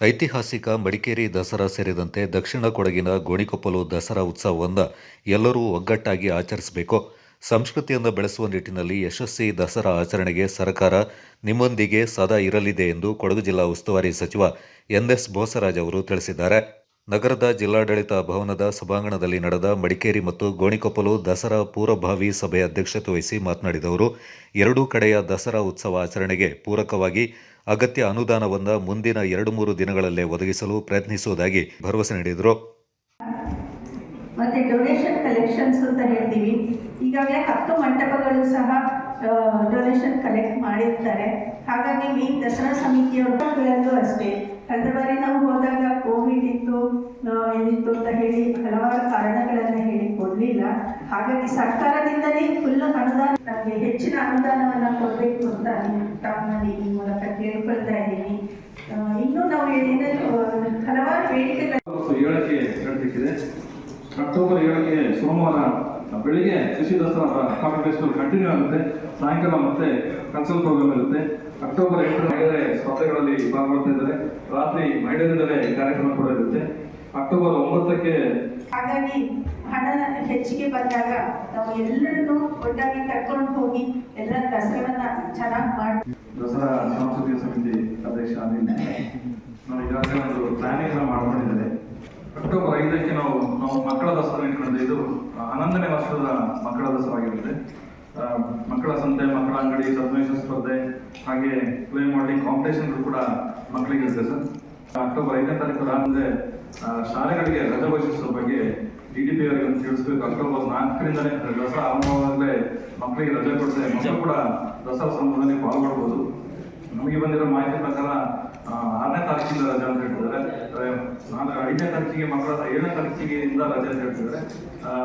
ಐತಿಹಾಸಿಕ ಮಡಿಕೇರಿ ದಸರಾ ಸೇರಿದಂತೆ ದಕ್ಷಿಣ ಕೊಡಗಿನ ಗೋಣಿಕೊಪ್ಪಲು ದಸರಾ ಉತ್ಸವವನ್ನು ಎಲ್ಲರೂ ಒಗ್ಗಟ್ಟಾಗಿ ಆಚರಿಸಬೇಕು. ಸಂಸ್ಕೃತಿಯನ್ನು ಬೆಳೆಸುವ ನಿಟ್ಟಿನಲ್ಲಿ ಯಶಸ್ವಿ ದಸರಾ ಆಚರಣೆಗೆ ಸರ್ಕಾರ ನಿಮ್ಮೊಂದಿಗೆ ಸದಾ ಇರಲಿದೆ ಎಂದು ಕೊಡಗು ಜಿಲ್ಲಾ ಉಸ್ತುವಾರಿ ಸಚಿವ ಎನ್ ಎಸ್ ಬೋಸರಾಜ್ ಅವರು ತಿಳಿಸಿದ್ದಾರೆ. ನಗರದ ಜಿಲ್ಲಾಡಳಿತ ಭವನದ ಸಭಾಂಗಣದಲ್ಲಿ ನಡೆದ ಮಡಿಕೇರಿ ಮತ್ತು ಗೋಣಿಕೊಪ್ಪಲು ದಸರಾ ಪೂರ್ವಭಾವಿ ಸಭೆಯ ಅಧ್ಯಕ್ಷತೆ ವಹಿಸಿ ಮಾತನಾಡಿದ ಅವರು, ಎರಡೂ ಕಡೆಯ ದಸರಾ ಉತ್ಸವ ಆಚರಣೆಗೆ ಪೂರಕವಾಗಿ ಅಗತ್ಯ ಅನುದಾನವನ್ನು ಮುಂದಿನ ಎರಡು ಮೂರು ದಿನಗಳಲ್ಲೇ ಒದಗಿಸಲು ಪ್ರಯತ್ನಿಸುವುದಾಗಿ ಭರವಸೆ ನೀಡಿದರು. ಮತ್ತೆ ಡೊನೇಷನ್ ಕಲೆಕ್ಷನ್ಸ್ ಅಂತ ಹೇಳ್ತೀವಿ. ಈಗಾಗಲೇ ಹತ್ತು ಮಂಟಪಗಳು ಸಹ ಡೊನೇಷನ್ ಕಲೆಕ್ಟ್ ಮಾಡಿರ್ತಾರೆ. ಹಾಗಾಗಿ ದಸರಾ ಸಮಿತಿಯ ಅಷ್ಟೇ. ಕಳೆದ ಬಾರಿ ನಾವು ಹೋದಾಗ ಕೋವಿಡ್ ಇತ್ತು ಏನಿತ್ತು ಅಂತ ಹೇಳಿ ಹಲವಾರು ಕಾರಣಗಳನ್ನ ಹೇಳಿ ಕೊಡ್ಲಿಲ್ಲ. ಹಾಗಾಗಿ ಸರ್ಕಾರದಿಂದಲೇ ಫುಲ್ ಅನುದಾನ, ನಮಗೆ ಹೆಚ್ಚಿನ ಅನುದಾನವನ್ನು ಕೊಡ್ಬೇಕು ಅಂತ ತಮ್ಮಲ್ಲಿ ಈ ಮೂಲಕ ಕೇಳ್ಕೊಳ್ತಾ ಇದ್ದೀನಿ. ಇನ್ನು ನಾವು ಏನೇನು ಹಲವಾರು ಬೇಡಿಕೆಗಳು ಅಕ್ಟೋಬರ್ ಏಳಕ್ಕೆ ಸೋಮವಾರ ಬೆಳಿಗ್ಗೆ ಕೃಷಿ ದಸರಾ ಕಾಫಿ ಫೆಸ್ಟಿವಲ್ ಕಂಟಿನ್ಯೂ ಆಗುತ್ತೆ. ಸಾಯಂಕಾಲ ಮತ್ತೆ ಕನ್ಸಲ್ ಪ್ರೋಗ್ರಾಮ್ ಇರುತ್ತೆ. ಅಕ್ಟೋಬರ್ ಎಂಟರ ಮಹಿಳೆಯರ ಸ್ಪರ್ಧೆಗಳಲ್ಲಿ ಭಾಗವಹಿಸ್ತಾ ಇದ್ದಾರೆ. ರಾತ್ರಿ ಮಹಿಳೆಯರಿಂದಲೇ ಕಾರ್ಯಕ್ರಮ ಕೂಡ ಇರುತ್ತೆ. ಅಕ್ಟೋಬರ್ ಒಂಬತ್ತಕ್ಕೆ ಹಾಗಾಗಿ ಹಣ ಹೆಚ್ಚಿಗೆ ಬಂದಾಗ ನಾವು ಎಲ್ಲರನ್ನು ಒಟ್ಟಾಗಿ ಕರ್ಕೊಂಡು ಹೋಗಿ ಎಲ್ಲ ದಸರಾವನ್ನ ಚೆನ್ನಾಗಿ ಮಾಡಿ. ದಸರಾ ಸಾಂಸ್ಕೃತಿಕ ಸಮಿತಿ ಅಧ್ಯಕ್ಷ ನಾವು ಈಗಾಗಲೇ ಒಂದು ಪ್ಲಾನಿಂಗ್ ಐದಕ್ಕೆ ನಾವು ಮಕ್ಕಳ ದಸರಾ ಇಟ್ಕೊಂಡಿದ್ದು ಇದು ಹನ್ನೊಂದನೇ ವರ್ಷದ ಮಕ್ಕಳ ದಸರಾ ಆಗಿರುತ್ತೆ ಆ, ಮಕ್ಕಳ ಸಂತೆ ಮಕ್ಕಳ ಅಂಗಡಿ ಸದ್ಮೇಶ ಸ್ಪರ್ಧೆ ಹಾಗೆ ಪ್ಲೇ ಮಾಡಲಿಂಗ್ ಕಾಂಪಿಟೇಷನ್ ಕೂಡ ಮಕ್ಕಳಿಗೆ ಇರುತ್ತೆ ಸರ್. ಅಕ್ಟೋಬರ್ ಐದನೇ ತಾರೀಕು ಅಂದರೆ ಶಾಲೆಗಳಿಗೆ ರಜೆ ಘೋಷಿಸುವ ಬಗ್ಗೆ ಡಿ ಡಿ ಪಿ ಅವರಿಗೆ ತಿಳಿಸ್ಬೇಕು. ಅಕ್ಟೋಬರ್ ನಾಲ್ಕರಿಂದಲೇ ದಸರಾ ಆರಂಭವಾಗಲೇ ಮಕ್ಕಳಿಗೆ ರಜೆ ಕೊಡ್ತಾರೆ. ಮಕ್ಕಳು ಕೂಡ ದಸರಾ ಸಂಭ್ರಮದಲ್ಲಿ ಪಾಲ್ಗೊಳ್ಬೋದು. ನಮಗೆ ಬಂದಿರೋ ಮಾಹಿತಿ ಪ್ರಕಾರ ಆರನೇ ತಾರೀಕಿಂದ ರಜೆ ಅಂತ ಹೇಳ್ತಿದ್ದಾರೆ. ನಾನು ಐದನೇ ತಾರೀಕಿಗೆ ಮಕ್ಕಳ ಏಳನೇ ತಾರೀಕಿಗೆ ಇಂದ ರಜೆ ಅಂತ ಹೇಳ್ತಿದ್ದಾರೆ.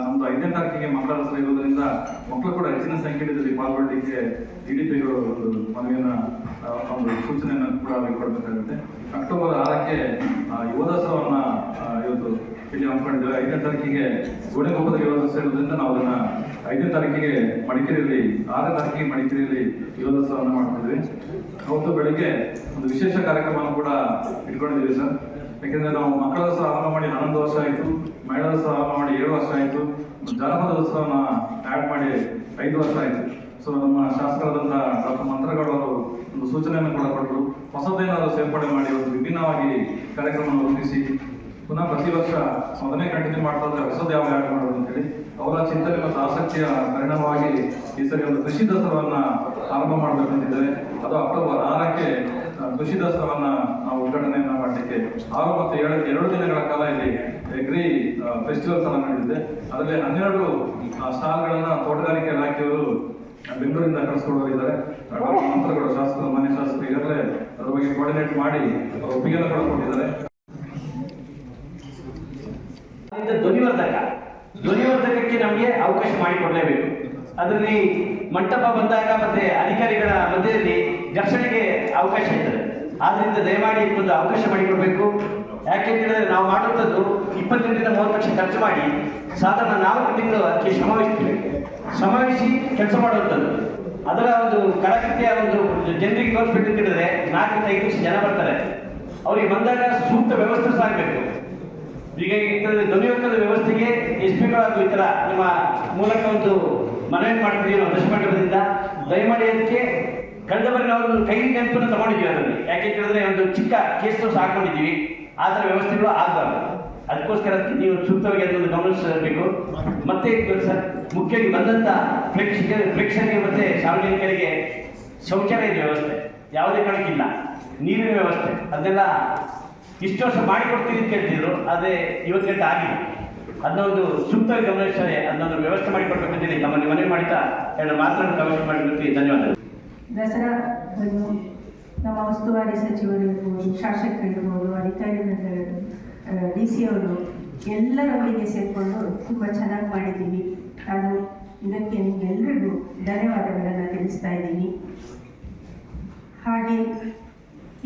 ನಮ್ದು ಐದನೇ ತಾರೀಕಿಗೆ ಮಕ್ಕಳ ಹತ್ರ ಇರೋದ್ರಿಂದ ಮಕ್ಕಳು ಕೂಡ ಹೆಚ್ಚಿನ ಸಂಖ್ಯೆಯಲ್ಲಿ ಪಾಲ್ಗೊಳ್ಳಲಿಕ್ಕೆ ಡಿ ಡಿ ಒಂದು ಮನವಿಯನ್ನ ಒಂದು ಸೂಚನೆಯನ್ನು ಕೂಡ ಕೊಡಬೇಕಾಗುತ್ತೆ. ಅಕ್ಟೋಬರ್ ಆರಕ್ಕೆ ಆ, ಯುವ ದಸರಾವನ್ನ ಇವತ್ತು ಇಲ್ಲಿ ಹಮ್ಮಿಕೊಂಡಿದ್ದೇವೆ ಐದನೇ ತಾರೀಕಿಗೆ ಗೋಡೆಗೊಬ್ಬದ ಯುವ ದಸರಾ ಇರೋದ್ರಿಂದ ನಾವು ಅದನ್ನ ಐದನೇ ತಾರೀಕಿಗೆ ಮಡಿಕೇರಿಯಲ್ಲಿ ಆರನೇ ತಾರೀಕಿಗೆ ಮಡಿಕೇರಿಯಲ್ಲಿ ಯುವ ದಸರಾವನ್ನ ಮಾಡ್ತಿದ್ವಿ. ಅವತ್ತು ಬೆಳಿಗ್ಗೆ ಒಂದು ವಿಶೇಷ ಕಾರ್ಯಕ್ರಮವನ್ನು ಕೂಡ ಇಟ್ಕೊಂಡಿದ್ದೀವಿ ಸರ್. ಯಾಕೆಂದ್ರೆ ನಾವು ಮಕ್ಕಳ ಸಹ ಆರಂಭ ಮಾಡಿ ಹನ್ನೊಂದು ವರ್ಷ ಆಯಿತು ಮಹಿಳಾ ಸಹ ಆರಂಭ ಮಾಡಿ ಏಳು ವರ್ಷ ಆಯಿತು ಜಾನಪದ ಉತ್ಸವನ ಆ್ಯಡ್ ಮಾಡಿ ಐದು ವರ್ಷ ಆಯಿತು. ಸೊ ನಮ್ಮ ಶಾಸಕರಾದಂತಹ ಡಾಕ್ಟರ್ ಮಂತ್ರಗಳು ಅವರು ಒಂದು ಸೂಚನೆಯನ್ನು ಕೂಡ ಕೊಟ್ಟರು. ಹೊಸದೇನಾದರೂ ಸೇರ್ಪಡೆ ಮಾಡಿ ಒಂದು ವಿಭಿನ್ನವಾಗಿ ಕಾರ್ಯಕ್ರಮವನ್ನು ರೂಪಿಸಿ, ಪುನಃ ಪ್ರತಿ ವರ್ಷ ಮೊದಲನೇ ಕಂಟಿನ್ಯೂ ಮಾಡ್ತಾ ಇದ್ರೆ ಹೊಸದು ಯಾವ ಆ್ಯಡ್ ಮಾಡೋದು ಅಂತೇಳಿ ಅವರ ಚಿಂತನೆ ಮತ್ತು ಆಸಕ್ತಿಯ ಪರಿಣಾಮವಾಗಿ ಈ ಸರಿ ಒಂದು ಕೃಷಿ ದಸರವನ್ನ ಆರಂಭ ಮಾಡಬೇಕಂತಿದ್ದಾರೆ ಅದು ಅಕ್ಟೋಬರ್ ಆರಕ್ಕೆ ಕೃಷಿ ದಸರವನ್ನ ನಾವು ಉದ್ಘಾಟನೆಯನ್ನ ಮಾಡಲಿಕ್ಕೆ ಆರು ಮತ್ತು ಏಳು ಎರಡು ದಿನಗಳ ಕಾಲ ಇಲ್ಲಿ ಎಗ್ರಿ ಫೆಸ್ಟಿವಲ್ ಅನ್ನ ನಡೆದಿದೆ. ಅದರಲ್ಲಿ ಹನ್ನೆರಡು ಸ್ಟಾಲ್ಗಳನ್ನ ತೋಟಗಾರಿಕೆ ಇಲಾಖೆಯವರು ಬೆಂಗಳೂರಿಂದ ಕಳಿಸ್ಕೊಡೋರಿದ್ದಾರೆ ಇದ್ದಾರೆ. ಮಂತ್ರಿಗಳು ಶಾಸಕರು ಮನೆ ಶಾಸಕರು ಈಗಾಗಲೇ ಅದ್ರ ಬಗ್ಗೆ ಕೋಆರ್ಡಿನೇಟ್ ಮಾಡಿ ಅವರ ಒಪ್ಪಿಗೆಯನ್ನು ಅದರಿಂದ ಧ್ವನಿವರ್ಧಕ, ಧ್ವನಿವರ್ಧಕಕ್ಕೆ ನಮಗೆ ಅವಕಾಶ ಮಾಡಿಕೊಡಲೇಬೇಕು. ಅದರಲ್ಲಿ ಮಂಟಪ ಬಂದಾಗ ಮತ್ತೆ ಅಧಿಕಾರಿಗಳ ಮಧ್ಯದಲ್ಲಿ ಘರ್ಷಣೆಗೆ ಅವಕಾಶ ಇರ್ತದೆ. ಆದ್ರಿಂದ ದಯಮಾಡಿ ಒಂದು ಅವಕಾಶ ಮಾಡಿಕೊಡ್ಬೇಕು. ಯಾಕೆ ಹೇಳಿದ್ರೆ ನಾವು ಮಾಡುವಂಥದ್ದು ಇಪ್ಪತ್ತೆಂಟರಿಂದ ಮೂವತ್ತು ಲಕ್ಷ ಖರ್ಚು ಮಾಡಿ ಸಾಧಾರಣ ನಾಲ್ಕು ತಿಂಗಳು ಅದಕ್ಕೆ ಶ್ರಮವಹಿಸ್ತೀವಿ. ಶ್ರಮವಹಿಸಿ ಕೆಲಸ ಮಾಡುವಂಥದ್ದು. ಅದರ ಒಂದು ಕಲಾಕೃತಿಯ ಒಂದು ಜನರಿಗೆ ತೋರಿಸ್ಬೇಕು ಅಂತ ಹೇಳಿದ್ರೆ ನಾಲ್ಕರಿಂದ ಐದು ಲಕ್ಷ ಜನ ಬರ್ತಾರೆ. ಅವರಿಗೆ ಬಂದಾಗ ಸೂಕ್ತ ವ್ಯವಸ್ಥೆ ಸಹ ಆಗಬೇಕು. ಈಗ ಧ್ವನಿವರ್ಗದ ವ್ಯವಸ್ಥೆಗೆ ಎಷ್ಟು ಬೇಕಾದ ಈ ಥರ ನಿಮ್ಮ ಮೂಲಕ ಒಂದು ಮನವಿ ಮಾಡ್ತೀವಿ ನಾವು ದಶಮಂಡಲದಿಂದ ದಯಮಾಡಿ ಅದಕ್ಕೆ ಕಳೆದ ಬಾರಿ ನಾವು ಕೈ ನೆನಪನ್ನು ತಗೊಂಡಿದ್ವಿ ಅದರಲ್ಲಿ. ಯಾಕೆ ಅಂತ ಹೇಳಿದ್ರೆ ಒಂದು ಚಿಕ್ಕ ಕೇಸ್ ಸಹ ಹಾಕೊಂಡಿದ್ದೀವಿ. ಆ ಥರ ವ್ಯವಸ್ಥೆಗಳು ಆಗಬಾರ್ದು. ಅದಕ್ಕೋಸ್ಕರ ಅದಕ್ಕೆ ನೀವು ಸೂಕ್ತವಾಗಿ ಅದನ್ನು ಗಮನಿಸಬೇಕು ಮತ್ತೆ ಮುಖ್ಯವಾಗಿ ಬಂದಂಥ ಪ್ರೇಕ್ಷಕ ಪ್ರೇಕ್ಷಕರಿಗೆ ಮತ್ತೆ ಸಾರ್ವಜನಿಕರಿಗೆ ಶೌಚಾಲಯದ ವ್ಯವಸ್ಥೆ. ಯಾವುದೇ ಕಾರಣಕ್ಕಿಲ್ಲ. ನೀರಿನ ವ್ಯವಸ್ಥೆ. ಅದನ್ನೆಲ್ಲ ಇಷ್ಟು ವರ್ಷ ಮಾಡಿಕೊಡ್ತೀವಿ ಅಂತ ಹೇಳ್ತಿದ್ರು, ಆದರೆ ಇವತ್ತು ಗಂಟೆ ಆಗಿಲ್ಲ. ಅದನ್ನೊಂದು ಸೂಕ್ತವಾಗಿ ಗಮನಿಸ್ತಾರೆ ಅದನ್ನೊಂದು ವ್ಯವಸ್ಥೆ ಮಾಡಿಕೊಡ್ಬೇಕಂತೇಳಿ ನಮ್ಮ ಮನವಿ ಮಾಡ್ತಾ ಎರಡು ಮಾತನ್ನು ಕಮೆಂಟ್ ಮಾಡಿಕೊಡ್ತೀವಿ ಧನ್ಯವಾದಗಳು. ನಮ್ಮ ಉಸ್ತುವಾರಿ ಸಚಿವರು ಇರ್ಬೋದು, ಶಾಸಕರು ಇರ್ಬೋದು ಡಿ ಸಿ ಅವರು ಎಲ್ಲರೊಂದಿಗೆ ಸೇರಿಕೊಂಡು ತುಂಬ ಚೆನ್ನಾಗಿ ಮಾಡಿದ್ದೀವಿ. ನಾನು ಇದಕ್ಕೆ ನಿಮಗೆಲ್ಲರಿಗೂ ಧನ್ಯವಾದಗಳನ್ನು ತಿಳಿಸ್ತಾ ಇದ್ದೀನಿ. ಹಾಗೆ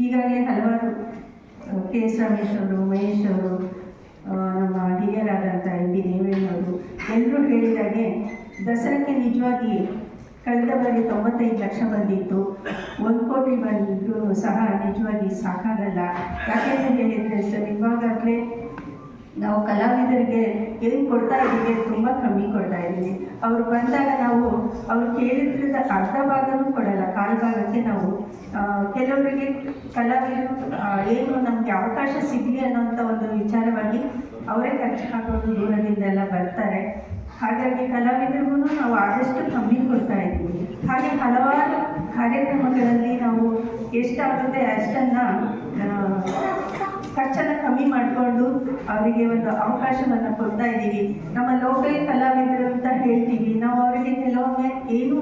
ಈಗಾಗಲೇ ಹಲವಾರು ಕೆ ಎಸ್ ರಮೇಶ್ ಅವರು, ಮಹೇಶ್ ಅವರು ನಮ್ಮ ಹಿರಿಯರಾದಂಥ ಎಂ ಬಿ ದೇವೇಗೌಡರು ಎಲ್ಲರೂ ಹೇಳಿದಾಗೆ ದಸರಾಕ್ಕೆ ನಿಜವಾಗಿ ಕಳೆದ ಬಾರಿ ತೊಂಬತ್ತೈದು ಲಕ್ಷ ಬಂದಿತ್ತು. ಒಂದು ಕೋಟಿ ಬಂದರೂ ಸಹ ನಿಜವಾಗಿ ಸಾಕಾಗಲ್ಲ. ಯಾಕೆಂತ ಹೇಳಿದರೆ ಸರ್ ಇವಾಗಲೇ ನಾವು ಕಲಾವಿದರಿಗೆ ಏನು ಕೊಡ್ತಾ ಇದ್ದೀವಿ ತುಂಬ ಕಮ್ಮಿ ಕೊಡ್ತಾ ಇದ್ದೀವಿ. ಅವ್ರು ಬಂದಾಗ ನಾವು ಅವ್ರು ಕೇಳಿದ್ರಿಂದ ಅರ್ಧ ಭಾಗನೂ ಕೊಡಲ್ಲ, ಕಾಲು ಭಾಗಕ್ಕೆ ನಾವು ಕೆಲವರಿಗೆ ಕಲಾವಿದರು ಏನು ನಮಗೆ ಅವಕಾಶ ಸಿಗಲಿ ಅನ್ನೋಂಥ ಒಂದು ವಿಚಾರವಾಗಿ ಅವರೇ ಖರ್ಚು ಹಾಕೊಂಡು ದೂರದಿಂದೆಲ್ಲ ಬರ್ತಾರೆ. ಹಾಗಾಗಿ ಕಲಾವಿದರಿಗೂ ನಾವು ಆದಷ್ಟು ಕಮ್ಮಿ ಕೊಡ್ತಾ ಇದ್ದೀವಿ ಹಾಗೆ ಹಲವಾರು ಕಾರ್ಯಕ್ರಮಗಳಲ್ಲಿ ನಾವು ಎಷ್ಟಾಗುತ್ತೆ ಅಷ್ಟನ್ನು ಖರ್ಚನ್ನು ಕಮ್ಮಿ ಮಾಡಿಕೊಂಡು ಅವರಿಗೆ ಒಂದು ಅವಕಾಶವನ್ನು ಕೊಡ್ತಾ ಇದ್ದೀವಿ. ನಮ್ಮ ಲೋಕಲ್ ಕಲಾವಿದರು ಅಂತ ಹೇಳ್ತೀವಿ. ನಾವು ಅವರಿಗೆ ಕೆಲವೊಮ್ಮೆ ಏನು